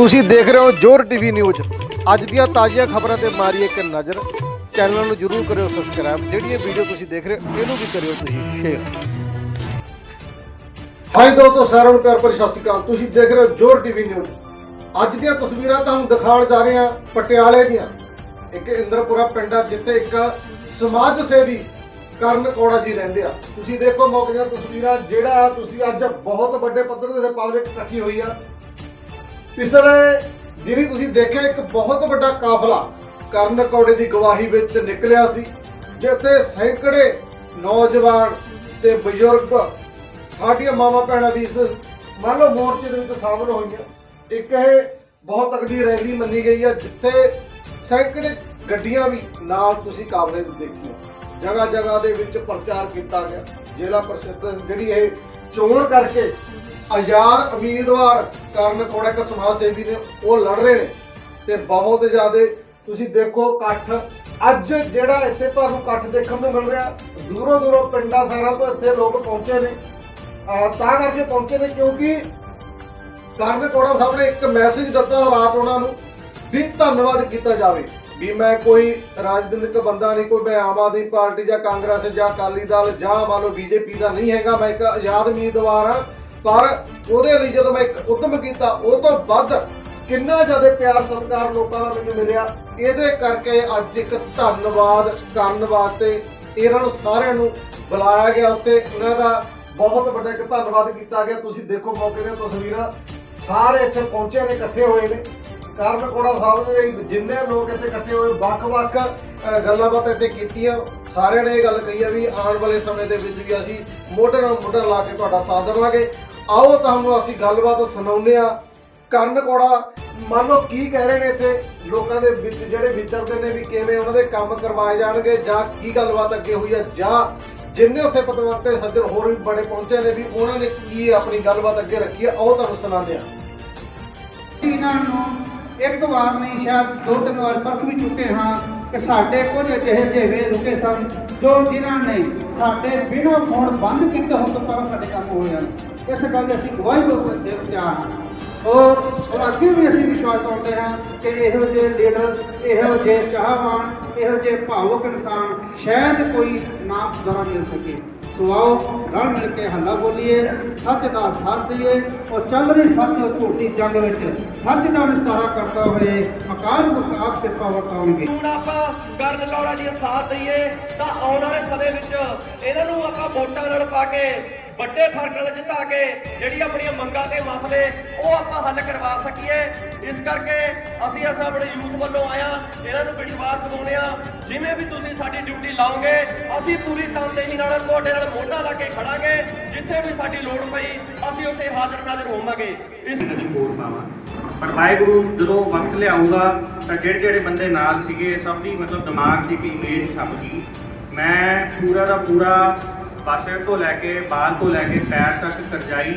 ਤੁਸੀਂ ਦੇਖ ਰਹੇ ਹੋ ਜੋਰ ਟੀਵੀ ਨਿਊਜ਼। ਅੱਜ ਦੀਆਂ ਤਾਜ਼ੀਆਂ ਖਬਰਾਂ ਤੇ ਮਾਰੀ ਇੱਕ ਨਜ਼ਰ। ਚੈਨਲ ਨੂੰ ਜਰੂਰ ਕਰਿਓ ਸਬਸਕ੍ਰਾਈਬ। ਜਿਹੜੀ ਇਹ ਵੀਡੀਓ ਤੁਸੀਂ ਦੇਖ ਰਹੇ ਹੋ, ਇਹਨੂੰ ਵੀ ਕਰਿਓ ਤੁਸੀਂ ਸ਼ੇਅਰ ਹਾਈ ਦੋਸਤੋ, ਸਾਰਿਆਂ ਨੂੰ ਪਿਆਰ ਭਰੀ ਸਤਿ ਸ਼੍ਰੀ ਅਕਾਲ। ਤੁਸੀਂ ਦੇਖ ਰਹੇ ਹੋ ਜੋਰ ਟੀਵੀ ਨਿਊਜ਼। ਅੱਜ ਦੀਆਂ ਤਸਵੀਰਾਂ ਤੁਹਾਨੂੰ ਦਿਖਾਉਣ ਜਾ ਰਹੇ ਹਾਂ ਪਟਿਆਲੇ ਦੀਆਂ। ਇੱਕ ਇੰਦਰਪੁਰਾ ਪਿੰਡ ਆ, ਜਿੱਥੇ ਇੱਕ ਸਮਾਜ ਸੇਵੀ ਕਰਨ ਕੋੜਾ ਜੀ ਰਹਿੰਦੇ ਆ। ਤੁਸੀਂ ਦੇਖੋ ਮੌਕੇ ਦੀਆਂ ਤਸਵੀਰਾਂ, ਜਿਹੜਾ ਤੁਸੀਂ ਅੱਜ ਬਹੁਤ ਵੱਡੇ ਪੱਧਰ ਤੇ ਪਬਲਿਕ ਇਕੱਠੀ ਹੋਈ ਆ। ਪਿਛਲੇ ਜਿਹੜੀ ਤੁਸੀਂ ਦੇਖਿਆ, ਇੱਕ ਬਹੁਤ ਵੱਡਾ ਕਾਫਲਾ ਕਰਨ ਕੌੜੇ ਦੀ ਗਵਾਹੀ ਵਿੱਚ ਨਿਕਲਿਆ ਸੀ, ਜਿੱਥੇ ਸੈਂਕੜੇ ਨੌਜਵਾਨ ਤੇ ਬਜ਼ੁਰਗ ਸਾਡੀਆਂ ਮਾਵਾਂ ਭੈਣਾਂ ਵੀ ਇਸ ਮੰਨ ਲਓ ਮੋਰਚੇ ਦੇ ਵਿੱਚ ਸ਼ਾਮਲ ਹੋਈਆਂ। ਇੱਕ ਇਹ ਬਹੁਤ ਤਕੜੀ ਰੈਲੀ ਮੰਨੀ ਗਈ ਹੈ, ਜਿੱਥੇ ਸੈਂਕੜੇ ਗੱਡੀਆਂ ਵੀ ਨਾਲ ਤੁਸੀਂ ਕਾਬਲੇ ਤੇ ਦੇਖੀਆਂ। ਜਗ੍ਹਾ ਜਗ੍ਹਾ ਦੇ ਵਿੱਚ ਪ੍ਰਚਾਰ ਕੀਤਾ ਗਿਆ। ਜ਼ਿਲ੍ਹਾ ਪ੍ਰਸ਼ਾਸਨ ਜਿਹੜੀ ਇਹ ਚੋਣ ਕਰਕੇ ਆਜ਼ਾਦ ਉਮੀਦਵਾਰ ਕਰਨ ਕੋੜਾ ਸਮਾਜ ਸੇਵੀ ਨੇ, ਉਹ ਲੜ ਰਹੇ ਨੇ ਤੇ ਬਹੁਤ ਜ਼ਿਆਦਾ, ਤੁਸੀਂ ਦੇਖੋ ਇਕੱਠ, ਅੱਜ ਜਿਹੜਾ ਇੱਥੇ ਤੁਹਾਨੂੰ ਇਕੱਠ ਦੇਖਣ ਨੂੰ ਮਿਲ ਰਿਹਾ, ਦੂਰੋਂ ਦੂਰੋਂ ਪਿੰਡਾਂ ਸਾਰਾ ਤੋਂ ਇੱਥੇ ਲੋਕ ਪਹੁੰਚੇ ਨੇ। ਤਾਂ ਕਰਕੇ ਪਹੁੰਚੇ ਨੇ ਕਿਉਂਕਿ ਕਰਨ ਕੋੜਾ ਸਾਹਿਬ ਨੇ ਇੱਕ ਮੈਸੇਜ ਦਿੱਤਾ ਰਾਤ ਉਹਨਾਂ ਨੂੰ ਵੀ ਧੰਨਵਾਦ ਕੀਤਾ ਜਾਵੇ। ਵੀ ਮੈਂ ਕੋਈ ਰਾਜਨੀਤਿਕ ਬੰਦਾ ਨਹੀਂ, ਕੋਈ ਮੈਂ ਆਮ ਆਦਮੀ ਪਾਰਟੀ ਜਾਂ ਕਾਂਗਰਸ ਜਾਂ ਅਕਾਲੀ ਦਲ ਜਾਂ ਮੰਨ ਲਓ ਬੀਜੇਪੀ ਦਾ ਨਹੀਂ ਹੈਗਾ, ਮੈਂ ਇੱਕ ਆਜ਼ਾਦ ਉਮੀਦਵਾਰ ਹਾਂ। ਪਰ ਉਹਦੇ ਲਈ ਜਦੋਂ ਮੈਂ ਇੱਕ ਉਦਮ ਕੀਤਾ, ਉਹ ਤੋਂ ਵੱਧ ਕਿੰਨਾ ਜ਼ਿਆਦਾ ਪਿਆਰ ਸਤਿਕਾਰ ਲੋਕਾਂ ਦਾ ਮੈਨੂੰ ਮਿਲਿਆ। ਇਹਦੇ ਕਰਕੇ ਅੱਜ ਇੱਕ ਧੰਨਵਾਦ ਕਰਨ ਵਾਸਤੇ ਇਹਨਾਂ ਨੂੰ ਸਾਰਿਆਂ ਨੂੰ ਬੁਲਾਇਆ ਗਿਆ ਉੱਤੇ। ਇਹਨਾਂ ਦਾ ਬਹੁਤ ਵੱਡਾ ਇੱਕ ਧੰਨਵਾਦ ਕੀਤਾ ਗਿਆ। ਤੁਸੀਂ ਦੇਖੋ ਮੌਕੇ ਦੀਆਂ ਤਸਵੀਰਾਂ। ਸਾਰੇ ਇੱਥੇ ਪਹੁੰਚੇ ਨੇ, ਇਕੱਠੇ ਹੋਏ ਨੇ। ਕਰਨ ਕੋੜਾ ਸਾਹਿਬ ਦੇ ਜਿੰਨੇ ਲੋਕ ਇੱਥੇ ਇਕੱਠੇ ਹੋਏ, ਵੱਖ-ਵੱਖ ਗੱਲਾਂ ਬਾਤਾਂ ਇੱਥੇ ਕੀਤੀਆਂ। ਸਾਰਿਆਂ ਨੇ ਇਹ ਗੱਲ ਕਹੀ ਆ ਵੀ ਆਉਣ ਵਾਲੇ ਸਮੇਂ ਦੇ ਵਿੱਚ ਵੀ ਅਸੀਂ ਮੋਢੇ ਨਾਲ ਮੋਢਾ ਲਾ ਕੇ ਤੁਹਾਡਾ ਸਾਥ ਦੇਵਾਂਗੇ। ਆਓ ਤੁਹਾਨੂੰ ਅਸੀਂ ਗੱਲਬਾਤ ਸੁਣਾਉਂਦੇ ਆ ਕਰਨ ਕੋੜਾ, ਮੰਨ ਲਓ ਕੀ ਕਹਿ ਰਹੇ ਨੇ ਇੱਥੇ? ਲੋਕਾਂ ਦੇ ਵਿੱਚ ਜਿਹੜੇ ਵਿਚਰਦੇ ਨੇ ਵੀ ਕਿਵੇਂ ਉਹਨਾਂ ਦੇ ਕੰਮ ਕਰਵਾਏ ਜਾਣਗੇ ਜਾਂ ਕੀ ਗੱਲਬਾਤ ਅੱਗੇ ਹੋਈ ਹੈ, ਜਾਂ ਜਿੰਨੇ ਉੱਥੇ ਪਤਵੰਤੇ ਸੱਜਣ ਹੋਰ ਵੀ ਬੜੇ ਪਹੁੰਚੇ ਨੇ ਵੀ ਉਹਨਾਂ ਨੇ ਕੀ ਆਪਣੀ ਗੱਲਬਾਤ ਅੱਗੇ ਰੱਖੀ ਹੈ, ਆਓ ਤੁਹਾਨੂੰ ਸੁਣਾਉਂਦੇ ਆ ਇਹਨਾਂ ਨੂੰ ਇੱਕ ਵਾਰ ਨਹੀਂ, ਸ਼ਾਇਦ ਦੋ ਤਿੰਨ ਵਾਰ ਪਰਖ ਵੀ ਚੁੱਕੇ ਹਾਂ ਕਿ ਸਾਡੇ ਕੁਝ ਅਜਿਹੇ ਜਿਹੇ ਰੁਕੇ ਸਨ ਜੋ ਜਿਨ੍ਹਾਂ ਨੇ ਸਾਡੇ ਬਿਨਾਂ ਫੋਨ ਬੰਦ ਕੀਤੇ ਹੋਣ ਤੋਂ ਪਹਿਲਾਂ ਸਾਡੇ ਕੰਮ ਹੋਏ ਹਨ। ਇਸ ਗੱਲ ਦੀ ਅਸੀਂ ਗਵਾਹੀ ਲੋਕ ਦੇ ਤਿਆਰ ਹਾਂ। ਔਰ ਔਰ ਅੱਗੇ ਵੀ ਅਸੀਂ ਵਿਸ਼ਵਾਸ ਕਰਦੇ ਹਾਂ ਕਿ ਇਹੋ ਜਿਹੇ ਲੀਡਰ ਇਹੋ ਜਿਹੇ ਚਾਹਵਾਨ, ਇਹੋ ਜਿਹੇ ਭਾਵੁਕ ਇਨਸਾਨ ਸ਼ਾਇਦ ਕੋਈ ਨਾ ਦੁਆਰਾ ਮਿਲ ਸਕੇ। ਸੋ ਆਓ, ਰਲ ਮਿਲ ਕੇ ਹੱਲਾ ਬੋਲੀਏ, ਸੱਚ ਦਾ ਸਾਥ ਦਈਏ ਔਰ ਚੱਲ ਰਹੀ ਸੱਚ ਔਰ ਝੂਠੀ ਜੰਗ ਵਿੱਚ ਸੱਚ ਦਾ ਨਿਸਤਾਰਾ ਕਰਦਾ ਹੋਏ ਅਕਾਲ ਪੁਰਖ ਆਪ ਕਿਰਪਾ ਵਰਤਾਉਣਗੇ ਹੁਣ ਆਪਾਂ ਕਰਨ ਕੌੜਾ ਜੀ ਸਾਥ ਦਈਏ ਤਾਂ ਆਉਣ ਵਾਲੇ ਸਮੇਂ ਵਿੱਚ ਇਹਨਾਂ ਨੂੰ ਆਪਾਂ ਵੋਟਾਂ ਨਾਲ ਪਾ ਕੇ ਵੱਡੇ ਫ਼ਰਕ ਨਾਲ ਜਿਤਾ ਕੇ ਜਿਹੜੀ ਆਪਣੀਆਂ ਮੰਗਾਂ ਤੇ ਮਸਲੇ ਉਹ ਆਪਾਂ ਹੱਲ ਕਰਵਾ ਸਕੀਏ। ਇਸ ਕਰਕੇ ਅਸੀਂ ਅਸਾਂ ਆਪਣੇ ਯੂਥ ਵੱਲੋਂ ਆਇਆ ਇਹਨਾਂ ਨੂੰ ਵਿਸ਼ਵਾਸ ਦਿਵਾਉਂਦੇ ਆ ਜਿਵੇਂ ਵੀ ਤੁਸੀਂ ਸਾਡੀ ਡਿਊਟੀ ਲਾਓਗੇ, ਅਸੀਂ ਪੂਰੀ ਤਨਦੇਹੀ ਨਾਲ ਤੁਹਾਡੇ ਨਾਲ ਮੋਢਾ ਲਾ ਕੇ ਖੜਾਂਗੇ। ਜਿੱਥੇ ਵੀ ਸਾਡੀ ਲੋੜ ਪਈ, ਅਸੀਂ ਉੱਥੇ ਹਾਜ਼ਰ ਨਾਜ਼ਰ ਹੋਵਾਂਗੇ ਇਸ ਕਦੀ ਹੋਰ ਪਾਵਾਂ। ਪਰ ਵਾਹਿਗੁਰੂ, ਜਦੋਂ ਵਕਤ ਲਿਆਊਗਾ, ਤਾਂ ਜਿਹੜੇ ਜਿਹੜੇ ਬੰਦੇ ਨਾਲ ਸੀਗੇ, ਸਭ ਦੀ ਮਤਲਬ ਦਿਮਾਗ 'ਚ ਇੱਕ ਇਮੇਜ ਛਪ ਗਈ। ਮੈਂ ਪੂਰਾ ਦਾ ਪੂਰਾ ਪਾਸੇ ਤੋਂ ਲੈ ਕੇ ਬਾਲ ਤੋਂ ਲੈ ਕੇ ਪੈਰ ਤੱਕ ਕਰਜਾਈ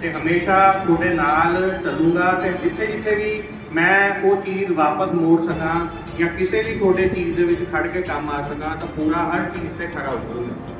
ਤੇ ਹਮੇਸ਼ਾ ਤੁਹਾਡੇ ਨਾਲ ਚੱਲੂਗਾ ਤੇ ਜਿੱਥੇ ਜਿੱਥੇ ਵੀ ਮੈਂ ਉਹ ਚੀਜ਼ ਵਾਪਸ ਮੋੜ ਸਕਾਂ ਜਾਂ ਕਿਸੇ ਵੀ ਤੁਹਾਡੇ ਚੀਜ਼ ਦੇ ਵਿੱਚ ਖੜ ਕੇ ਕੰਮ ਆ ਸਕਾਂ ਤਾਂ ਪੂਰਾ ਹਰ ਚੀਜ਼ ਤੇ ਖੜਾ ਉਤਰੂੰਗਾ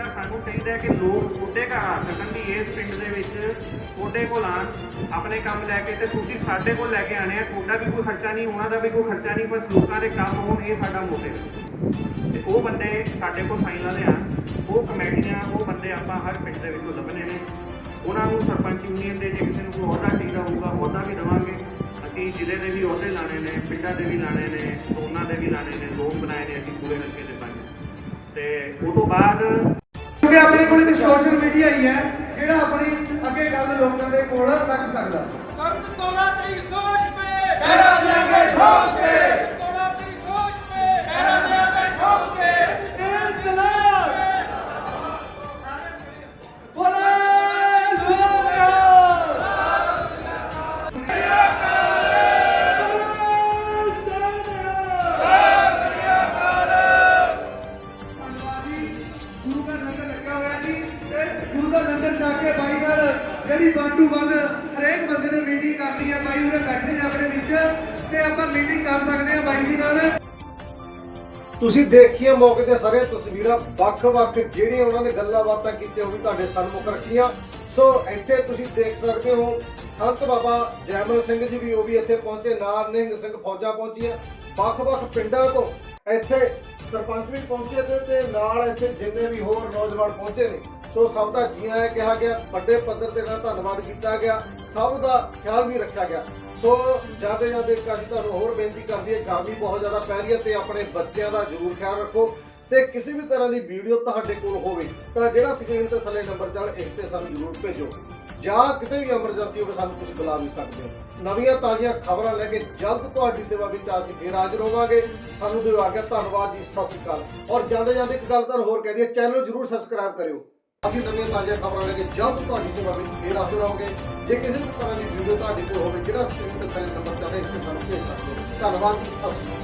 ਚਾਹੀਦਾ ਸਾਨੂੰ ਚਾਹੀਦਾ ਕਿ ਲੋਕ ਤੁਹਾਡੇ ਘਰ ਆ ਸਕਣ ਵੀ ਇਸ ਪਿੰਡ ਦੇ ਵਿੱਚ ਉਹਦੇ ਕੋਲ ਆਣ ਆਪਣੇ ਕੰਮ ਲੈ ਕੇ ਤੇ ਤੁਸੀਂ ਸਾਡੇ ਕੋਲ ਲੈ ਕੇ ਆਣੇ ਆ। ਤੁਹਾਡਾ ਵੀ ਕੋਈ ਖਰਚਾ ਨਹੀਂ, ਉਹਨਾਂ ਦਾ ਵੀ ਕੋਈ ਖਰਚਾ ਨਹੀਂ, ਬਸ ਲੋਕਾਂ ਦੇ ਕੰਮ ਹੋਣ, ਇਹ ਸਾਡਾ ਮੋਟਿਵ ਹੈ। ਤੇ ਉਹ ਬੰਦੇ ਸਾਡੇ ਕੋਲ ਫਾਈਲਾਂ ਦੇ ਆਣ ਉਹ ਕਮੇਟੀਆਂ ਉਹ ਬੰਦੇ ਆਪਾਂ ਹਰ ਪਿੰਡ ਦੇ ਵਿੱਚੋਂ ਲੱਭਣੇ ਨੇ। ਉਹਨਾਂ ਨੂੰ ਸਰਪੰਚ ਯੂਨੀਅਨ ਦੇ ਜੇ ਕਿਸੇ ਨੂੰ ਕੋਈ ਅਹੁਦਾ ਚਾਹੀਦਾ ਹੋਊਗਾ, ਅਹੁਦਾ ਵੀ ਦੇਵਾਂਗੇ। ਅਸੀਂ ਜ਼ਿਲ੍ਹੇ ਦੇ ਵੀ ਅਹੁਦੇ ਲਾਣੇ ਨੇ, ਪਿੰਡਾਂ ਦੇ ਵੀ ਲਾਣੇ ਨੇ ਜ਼ੋਨਾਂ ਦੇ ਵੀ ਲਾਣੇ ਨੇ ਜ਼ੋਨ ਬਣਾਏ ਨੇ ਅਸੀਂ ਪੂਰੇ ਨਸ਼ੇ ਦੇ ਪੰਜ ਤੇ ਉਹ ਤੋਂ ਬਾਅਦ ਕਿਉਂਕਿ ਆਪਣੇ ਕੋਲ ਇੱਕ ਸੋਸ਼ਲ ਮੀਡੀਆ ਹੀ ਹੈ, ਜਿਹੜਾ ਆਪਣੀ ਅੱਗੇ ਗੱਲ ਲੋਕਾਂ ਦੇ ਕੋਲ ਰੱਖ ਸਕਦਾ। ਕਰਨ ਤੋਲਾ 300 ਬੈਠੇ ਨੇ ਆਪਣੇ ਵਿੱਚ ਤੇ ਆਪਾਂ ਮੀਟਿੰਗ ਕਰ ਸਕਦੇ ਹਾਂ ਬਾਈ ਜੀ ਨਾਲ। ਤੁਸੀਂ ਦੇਖੀਏ ਮੌਕੇ ਤੇ ਸਾਰੇ ਤਸਵੀਰਾਂ, ਵੱਖ-ਵੱਖ ਜਿਹੜੀਆਂ ਉਹਨਾਂ ਨੇ ਗੱਲਾਂ ਬਾਤਾਂ ਕੀਤੀਆਂ ਉਹ ਵੀ ਤੁਹਾਡੇ ਸਨਮੁਖ ਰੱਖੀਆਂ। ਸੋ ਇੱਥੇ ਤੁਸੀਂ ਦੇਖ ਸਕਦੇ ਹੋ, ਸੰਤ ਬਾਬਾ ਜੈਮਲ ਸਿੰਘ ਜੀ ਵੀ ਉਹ ਵੀ ਇੱਥੇ ਪਹੁੰਚੇ, ਨਾਲ ਨਿਹੰਗ ਸਿੰਘ ਫੌਜਾਂ ਪਹੁੰਚੀਆਂ, ਵੱਖ-ਵੱਖ ਪਿੰਡਾਂ ਤੋਂ। ਇੱਥੇ ਸਰਪੰਚ ਵੀ ਪਹੁੰਚੇ ਤੇ ਤੇ ਨਾਲ ਇੱਥੇ ਜਿੰਨੇ ਵੀ ਹੋਰ ਨੌਜਵਾਨ ਪਹੁੰਚੇ ਨੇ, ਸੋ ਸਭ ਦਾ ਜੀ ਆਇਆਂ ਕਿਹਾ ਗਿਆ, ਵੱਡੇ ਪੱਧਰ ਤੇ ਨਾਲ ਧੰਨਵਾਦ ਕੀਤਾ ਗਿਆ, ਸਭ ਦਾ ਖਿਆਲ ਵੀ ਰੱਖਿਆ ਗਿਆ। ਸੋ ਜਾਂਦੇ ਜਾਂਦੇ ਇੱਕ ਅਸੀਂ ਤੁਹਾਨੂੰ ਹੋਰ ਬੇਨਤੀ ਕਰਦੀ ਹੈ ਗਰਮੀ ਬਹੁਤ ਜ਼ਿਆਦਾ ਪੈ ਰਹੀ ਹੈ ਤੇ ਆਪਣੇ ਬੱਚਿਆਂ ਦਾ ਜ਼ਰੂਰ ਖਿਆਲ ਰੱਖੋ। ਤੇ ਕਿਸੇ ਵੀ ਤਰ੍ਹਾਂ ਦੀ ਵੀਡੀਓ ਤੁਹਾਡੇ ਕੋਲ ਹੋਵੇ, ਤਾਂ ਜਿਹੜਾ ਸਕਰੀਨ ਤੇ ਥੱਲੇ ਨੰਬਰ ਚੱਲ ਇੱਕ ਤੇ ਸਾਨੂੰ ਜ਼ਰੂਰ ਭੇਜੋ। ਜਾਂ ਕਿਤੇ ਵੀ ਐਮਰਜੈਂਸੀ ਹੋਵੇ, ਸਾਨੂੰ ਤੁਸੀਂ ਬੁਲਾ ਵੀ ਸਕਦੇ ਹੋ। ਨਵੀਆਂ ਤਾਜ਼ੀਆਂ ਖਬਰਾਂ ਲੈ ਕੇ ਜਲਦ ਤੁਹਾਡੀ ਸੇਵਾ ਵਿੱਚ ਅਸੀਂ ਫੇਰ ਹਾਜ਼ਰ ਹੋਵਾਂਗੇ। ਸਾਨੂੰ ਦਿਓ ਆ ਗਿਆ ਧੰਨਵਾਦ ਜੀ, ਸਤਿ ਸ਼੍ਰੀ ਅਕਾਲ। ਔਰ ਜਾਂਦੇ ਜਾਂਦੇ ਇੱਕ ਗੱਲ ਤਾਂ ਹੋਰ ਕਹਿ ਦਈਏ ਚੈਨਲ ਜ਼ਰੂਰ ਸਬਸਕ੍ਰਾਈਬ ਕਰਿਓ। ਅਸੀਂ ਨਵੀਆਂ ਤਾਜ਼ੀਆਂ ਖਬਰਾਂ ਲੈ ਕੇ ਜਲਦ ਤੁਹਾਡੀ ਸੇਵਾ ਵਿੱਚ ਫੇਰ ਹਾਜ਼ਰ ਹੋਵਾਂਗੇ। ਜੇ ਕਿਸੇ ਵੀ ਤਰ੍ਹਾਂ ਦੀ ਵੀਡੀਓ ਤੁਹਾਡੇ ਕੋਲ ਹੋਵੇ, ਜਿਹੜਾ ਸਕਰੀਨ ਤੇ ਥੱਲੇ ਨੰਬਰ ਚੱਲ ਰਿਹਾ ਇਸ ਤੇ ਸਾਨੂੰ ਭੇਜ ਸਕਦੇ ਹੋ। ਧੰਨਵਾਦ ਜੀ, ਸਤਿ ਸ਼੍ਰੀ ਅਕਾਲ।